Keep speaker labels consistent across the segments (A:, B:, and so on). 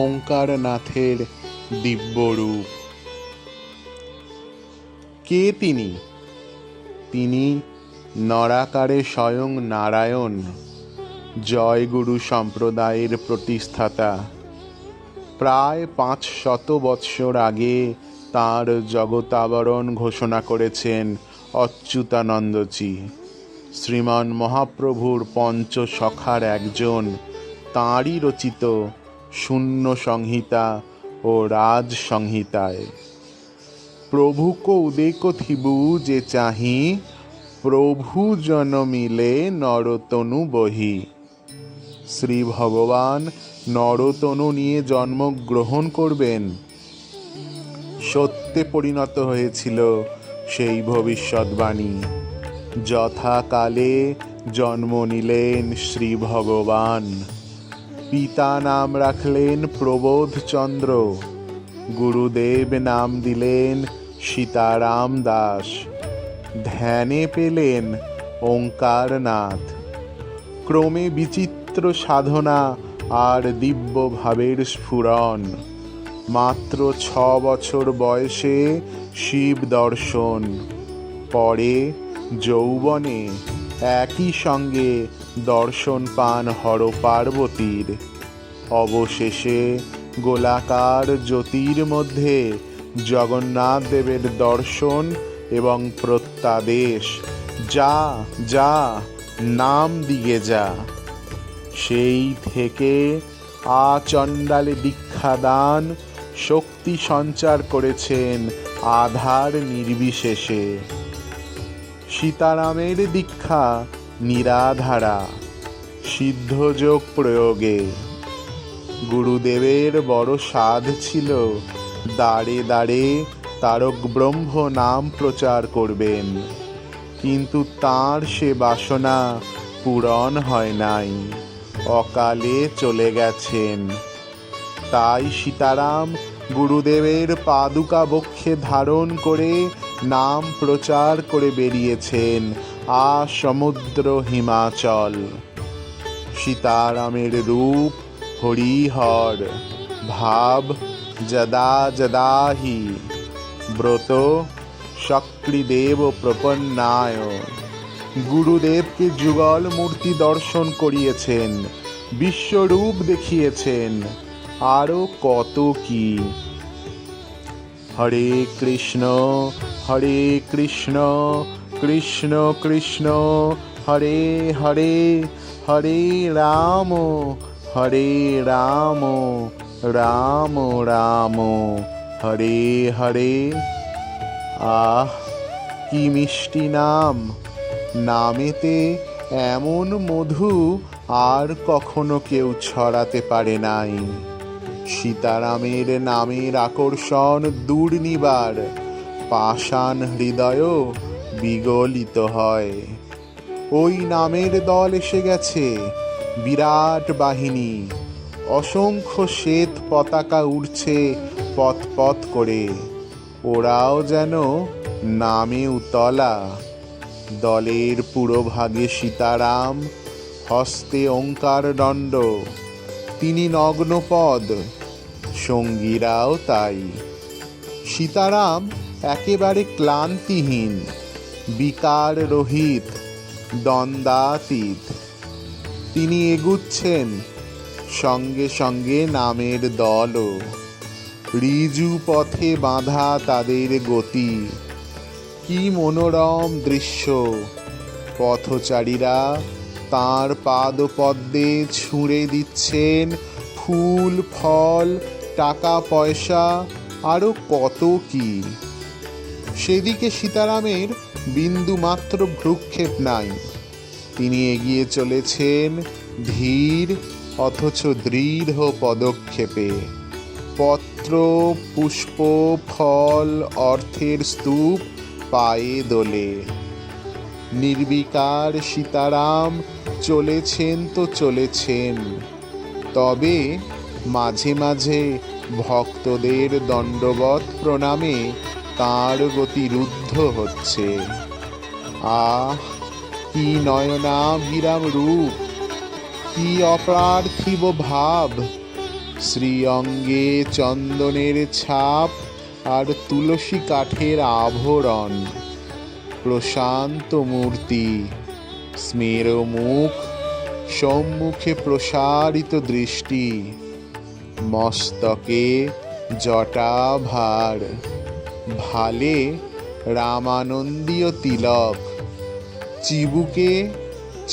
A: ওঙ্কারনাথের দিব্যরূপ কে তিনি তিনি নরাকারে স্বয়ং নারায়ণ জয়গুরু সম্প্রদায়ের প্রতিষ্ঠাতা প্রায় পাঁচ শত বৎসর আগে তার জগতাবরণ ঘোষণা করেছেন অচ্যুতানন্দজি শ্রীমান মহাপ্রভুর পঞ্চ সখার একজন তাঁরই রচিত শূন্য সংহিতা ও রাজ সংহিতায় প্রভু কো উদেক থিবু যে চাহি প্রভু জন মিলে নরতনু বহি শ্রী ভগবান নরতনু নিয়ে জন্মগ্রহণ করবেন সত্যে পরিণত হয়েছিল সেই ভবিষ্যৎবাণী যথাকালে জন্ম নিলেন শ্রী ভগবান পিতা নাম রাখলেন প্রবোধচন্দ্র গুরুদেব নাম দিলেন সীতারাম দাস ধ্যানে পেলেন ওঙ্কারনাথ ক্রমে বিচিত্র সাধনা আর দিব্য ভাবের স্ফুরণ মাত্র ছ বছর বয়সে শিব দর্শন পরে যৌবনে একই সঙ্গে দর্শন পান হর পার্বতীর অবশেষে গোলাকার জ্যোতির মধ্যে জগন্নাথ দেবের দর্শন এবং প্রত্যাদেশ যা যা নাম দিয়ে যা সেই থেকে আচণ্ডালে দীক্ষাদান শক্তি সঞ্চার করেছেন আধার নির্বিশেষে সীতারামের দীক্ষা নিরাধারা সিদ্ধযোগ প্রয়োগে গুরুদেবের বড় সাধ ছিল দাঁড়ে দাঁড়ে তারক ব্রহ্ম নাম প্রচার করবেন কিন্তু তার সে বাসনা পূরণ হয় নাই অকালে চলে গেছেন তাই সীতারাম গুরুদেবের পাদুকা বক্ষে ধারণ করে নাম প্রচার করে বেরিয়েছেন আ সমুদ্র হিমাচল সীতারামের রূপ হরিহর ভাব যদা যদাহি ব্রত শক্রিদেব প্রপন্নায় গুরুদেবকে যুগল মূর্তি দর্শন করিয়েছেন বিশ্বরূপ দেখিয়েছেন আরও কত কী হরে কৃষ্ণ হরে কৃষ্ণ কৃষ্ণ কৃষ্ণ হরে হরে হরে রাম হরে রাম রাম রাম হরে হরে আহ কি মিষ্টি নাম নামেতে এমন মধু আর কখনো কেউ ছড়াতে পারে নাই সীতারামের নামের আকর্ষণ দূর নিবার পাষাণ হৃদয়ও বিগলিত হয় ওই নামের দল এসে গেছে বিরাট বাহিনী অসংখ্য শ্বেত পতাকা উড়ছে পথ পথ করে ওরাও যেন নামে উতলা দলের পুরোভাগে সীতারাম হস্তে ওঙ্কার দণ্ড তিনি নগ্নপদ সঙ্গীরাও তাই সীতারাম একেবারে ক্লান্তিহীন বিকার রহিত দ্বন্দ্বাতীত তিনি এগুচ্ছেন সঙ্গে সঙ্গে নামের দলও রিজু পথে বাঁধা তাদের গতি কি মনোরম দৃশ্য পথচারীরা তাঁর পাদপদ্মে ছুঁড়ে দিচ্ছেন ফুল ফল টাকা পয়সা আরও কত কি সেদিকে সীতারামের বিন্দুমাত্র ভ্রুক্ষেপ নাই তিনি এগিয়ে চলেছেন ধীর অথচ দৃঢ় পদক্ষেপে পত্র পুষ্প ফল অর্থের স্তূপ পায়ে দোলে নির্বিকার সীতারাম চলেছেন তো চলেছেন তবে মাঝে মাঝে ভক্তদের দণ্ডবত প্রণামে তাঁর গতি রুদ্ধ হচ্ছে আ কি বিরাম রূপ কি অপ্রার্থিব ভাব শ্রী অঙ্গে চন্দনের ছাপ আর তুলসী কাঠের আভরণ প্রশান্ত মূর্তি স্মের মুখ সম্মুখে প্রসারিত দৃষ্টি মস্তকে জটাভার ভালে রামানন্দীয় তিলক চিবুকে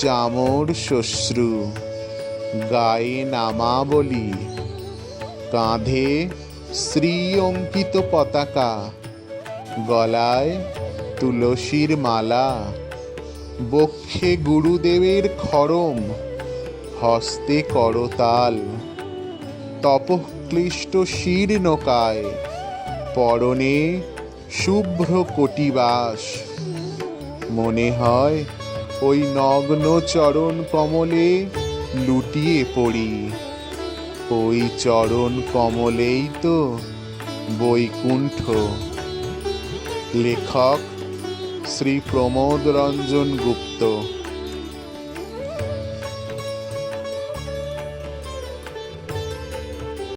A: চামর শ্বশ্রু গায়ে নামাবলী কাঁধে শ্রী অঙ্কিত পতাকা গলায় তুলসীর মালা বক্ষে গুরুদেবের খরম হস্তে করতাল তপক্লিষ্ট শীর্ণকায় পরনে শুভ্র কটিবাস মনে হয় ওই নগ্ন চরণ কমলে লুটিয়ে পড়ি ওই চরণ কমলেই তো বৈকুণ্ঠ লেখক শ্রী প্রমোদ রঞ্জন গুপ্ত